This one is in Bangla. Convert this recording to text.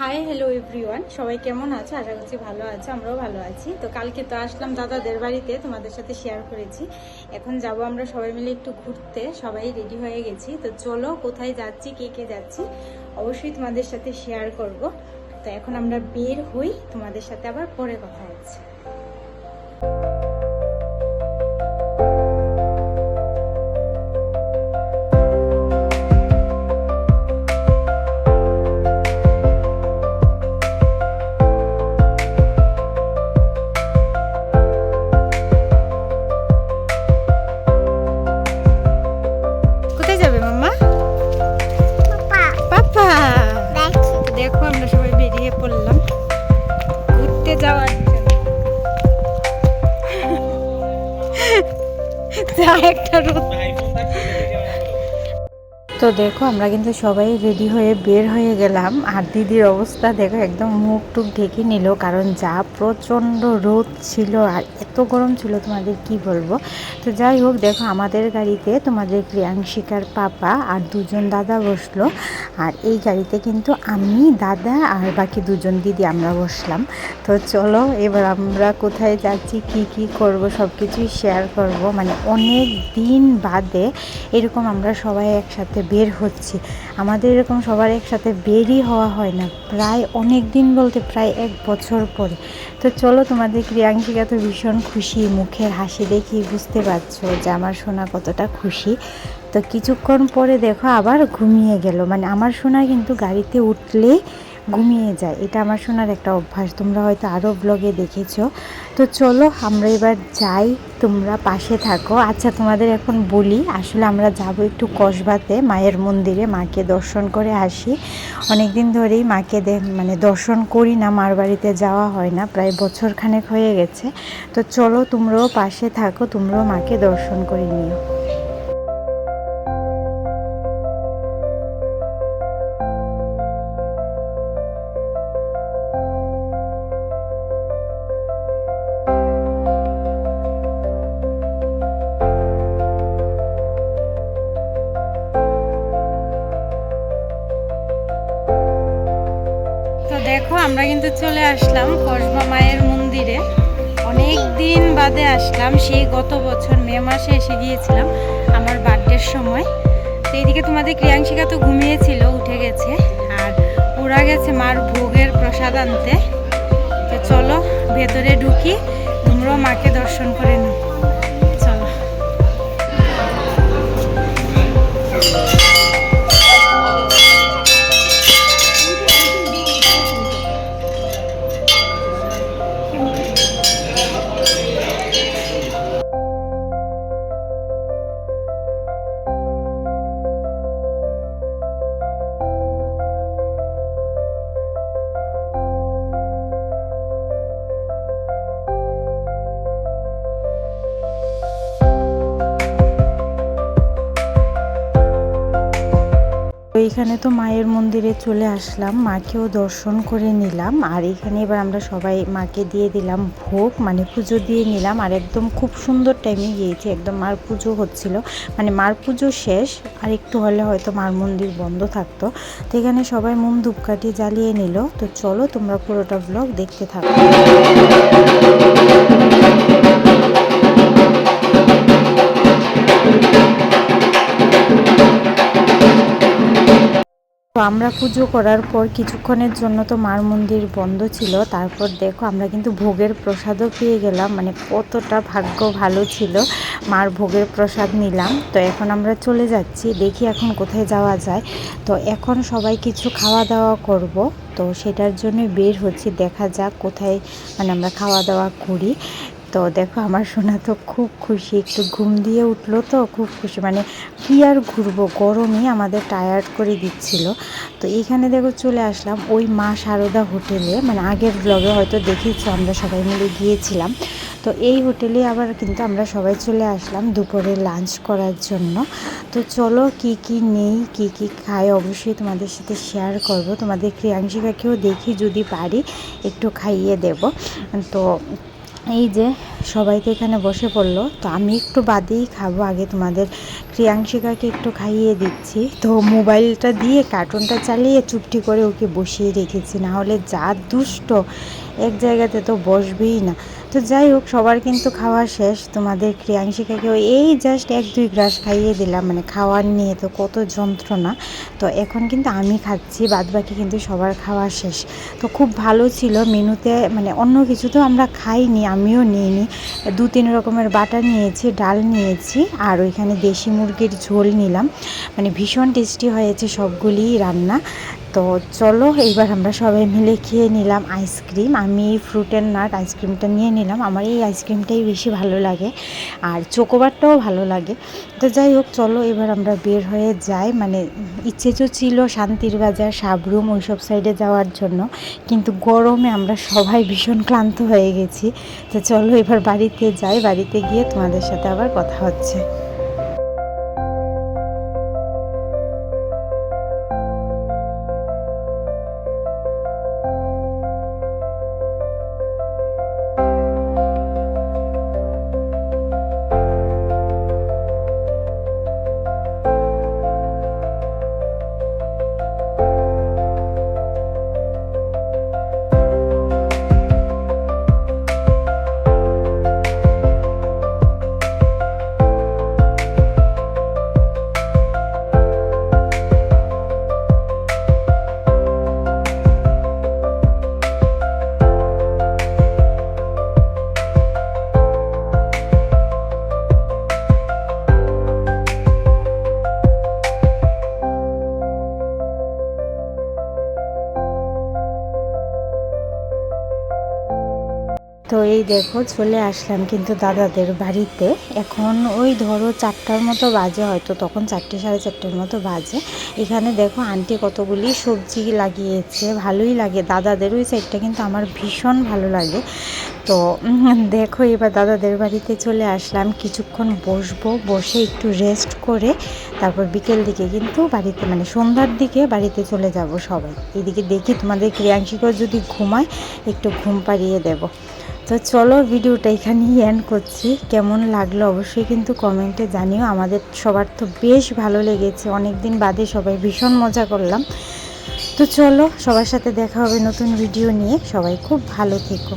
হাই হ্যালো এভরিওয়ান সবাই কেমন আছে? আশা করছি ভালো আছে, আমরাও ভালো আছি। তো কালকে তো আসলাম দাদাদের বাড়িতে, তোমাদের সাথে শেয়ার করেছি। এখন যাব আমরা সবাই মিলে একটু ঘুরতে, সবাই রেডি হয়ে গেছি। তো চলো কোথায় যাচ্ছি, কে কে যাচ্ছি, অবশ্যই তোমাদের সাথে শেয়ার করব। তো এখন আমরা বের হই, তোমাদের সাথে আবার পরে কথা হচ্ছে। একটা রোদ তো দেখো, আমরা কিন্তু সবাই রেডি হয়ে বের হয়ে গেলাম। আর দিদির অবস্থা দেখো, একদম মুখ টুক ঢেকে নিল, কারণ যা প্রচণ্ড রোদ ছিল আর এত গরম ছিল, তোমাদের কি বলব? তো যাই হোক, দেখো, আমাদের গাড়িতে তোমাদের প্রিয়াংশিকার পাপা আর দুজন দাদা বসল। আর এই গাড়িতে কিন্তু আমি, দাদা আর বাকি দুজন দিদি আমরা বসলাম। তো চলো, এবার আমরা কোথায় যাচ্ছি, কি কি করব সব কিছুই শেয়ার করব। মানে অনেক দিন বাদে এরকম আমরা সবাই একসাথে বের হচ্ছি। আমাদের এরকম সবার একসাথে বেরই হওয়া হয় না। প্রায় অনেক দিন বলতে প্রায় এক বছর পরে। তো চলো তোমাদের ক্রিয়াঙ্কিকা তো ভীষণ খুশি। মুখের হাসি দেখি বুঝতে পারছ যে আমার সোনা কতটা খুশি। তো কিছুক্ষণ পরে দেখো আবার ঘুমিয়ে গেল। মানে আমার সোনা কিন্তু গাড়িতে উঠলে ঘুমিয়ে যায়। এটা আমার শোনার একটা অভ্যাস। তোমরা হয়তো আরও ব্লগে দেখেছ। তো চলো, আমরা এবার যাই। তোমরা পাশে থাকো। আচ্ছা তোমাদের এখন বলি, আসলে আমরা যাব একটু কসবাতে, মায়ের মন্দিরে, মাকে দর্শন করে আসি। অনেক দিন ধরেই মাকে মানে দর্শন করি না, মার বাড়িতে যাওয়া হয় না, প্রায় বছর খানেক হয়ে গেছে। তো চলো, তোমরাও পাশে থাকো, তোমরাও মাকে দর্শন করে নিও। চলে আসলাম কসবা মায়ের মন্দিরে। অনেক দিন বাদে আসলাম, সেই গত বছর মে মাসে এসে গিয়েছিলাম আমার বার্থডের সময়। তো এইদিকে তোমাদের ক্রিয়াংশিকা তো ঘুমিয়েছিল, উঠে গেছে, আর ওরা গেছে মার ভোগের প্রসাদ আনতে। তো চলো ভেতরে ঢুকি, তোমরাও মাকে দর্শন করে নাও। এইখানে তো মায়ের মন্দিরে চলে আসলাম। মাকেও দর্শন করে নিলাম। আর এখানে এবার আমরা সবাই মাকে দিয়ে দিলাম ভোগ মানে পুজো দিয়ে নিলাম। আর একদম খুব সুন্দর টাইমে গিয়েছি, একদম মার পুজো হচ্ছিল। মানে মার পুজো শেষ, আর একটু হলে হয়তো মার মন্দির বন্ধ থাকতো। তো এখানে সবাই মোম ধূপকাঠি জ্বালিয়ে নিল। তো চলো তোমরা পুরোটা ব্লগ দেখতে থাকো। আমরা পুজো করার পর কিছুক্ষণের জন্য তো মার মন্দির বন্ধ ছিল। তারপর দেখো আমরা কিন্তু ভোগের প্রসাদও পেয়ে গেলাম। মানে কতটা ভাগ্য ভালো ছিল। মার ভোগের প্রসাদ নিলাম। তো এখন আমরা চলে যাচ্ছি। দেখি এখন কোথায় যাওয়া যায়। তো এখন সবাই কিছু খাওয়া দাওয়া করব। তো সেটার জন্য বের হচ্ছি। দেখা যাক কোথায় মানে আমরা খাওয়া দাওয়া করি। তো দেখো, আমার সোনা তো খুব খুশি। একটু ঘুম দিয়ে উঠল তো, খুব খুশি। মানে কি আর ঘুরবো? গরমই আমাদের টায়ার্ড করে দিচ্ছিল। তো এইখানে দেখো, চলে আসলাম ওই মা সারদা হোটেলে। মানে আগের ব্লগে হয়তো দেখেছি, আমরা সবাই মিলে গিয়েছিলাম। তো এই হোটেলে আবার কিন্তু আমরা সবাই চলে আসলাম দুপুরে লাঞ্চ করার জন্য। তো চলো, কি কি নেই, কি কি খাই অবশ্যই তোমাদের সাথে শেয়ার করব। তোমাদের ক্রিয়াংশিকাকেও দেখি যদি পারি, একটু খাইয়ে দেব। তো এই যে সবাই তো এখানে বসে পড়ল। তো আমি একটু বাদেই খাব। আগে তোমাদের ক্রিয়াংশিকাকে একটু খাইয়ে দিচ্ছি। তো মোবাইলটা দিয়ে কার্টুনটা চালিয়ে চুপটি করে ওকে বসিয়ে রেখেছি। না হলে যা দুষ্ট এক জায়গাতে তো বসবেই না। তো যাই হোক, সবার কিন্তু খাওয়া শেষ। তোমাদের ক্রিয়াংশিকাকেও এই জাস্ট এক দুই গ্রাস খাইয়ে দিলাম। মানে খাওয়ার নিয়ে তো কত যন্ত্রণা। তো এখন কিন্তু আমি খাচ্ছি বাদ বাকি কিন্তু সবার খাওয়া শেষ। তো খুব ভালো ছিল। মেনুতে মানে অন্য কিছু তো আমরা খাইনি, আমিও নিইনি। দু তিন রকমের বাটা নিয়েছি, ডাল নিয়েছি, আর ওইখানে দেশি মুরগির ঝোল নিলাম। মানে ভীষণ টেস্টি হয়েছে সবগুলি রান্না। তো চলো, এইবার আমরা সবাই মিলে খেয়ে নিলাম আইসক্রিম। আমি ফ্রুট ফ্রুটের নাট আইসক্রিমটা নিয়ে নিলাম। আমার এই আইসক্রিমটাই বেশি ভালো লাগে আর চোকোবারটাও ভালো লাগে। তো যাই হোক, চলো, এবার আমরা বের হয়ে যাই। মানে ইচ্ছে তো ছিল শান্তির বাজার সাবরুম ওই সব সাইডে যাওয়ার জন্য। কিন্তু গরমে আমরা সবাই ভীষণ ক্লান্ত হয়ে গেছি। তো চলো, এবার বাড়িতে যাই। বাড়িতে গিয়ে তোমাদের সাথে আবার কথা হচ্ছে। এই দেখো চলে আসলাম কিন্তু দাদাদের বাড়িতে। এখন ওই ধরো চারটার মতো বাজে হয়তো, তখন চারটে, সাড়ে চারটের মতো বাজে। এখানে দেখো আন্টি কতগুলি সবজি লাগিয়েছে, ভালোই লাগে। দাদাদের ওই সাইডটা কিন্তু আমার ভীষণ ভালো লাগে। তো দেখো এবার দাদাদের বাড়িতে চলে আসলাম। কিছুক্ষণ বসবো, বসে একটু রেস্ট করে তারপর বিকেল দিকে কিন্তু বাড়িতে মানে সন্ধ্যার দিকে বাড়িতে চলে যাব সবাই। এদিকে দেখি তোমাদের ক্রিয়াংশিকও যদি ঘুমায়, একটু ঘুম পাড়িয়ে দেবো। তো চলো ভিডিওটা এখানেই এন্ড করছি। কেমন লাগল অবশ্যই কিন্তু কমেন্টে জানিও। আমাদের সবার তো বেশ ভালো লেগেছে। অনেক দিন বাদে সবাই ভীষণ মজা করলাম। তো চলো সবার সাথে দেখা হবে নতুন ভিডিও নিয়ে। সবাই খুব ভালো থেকো।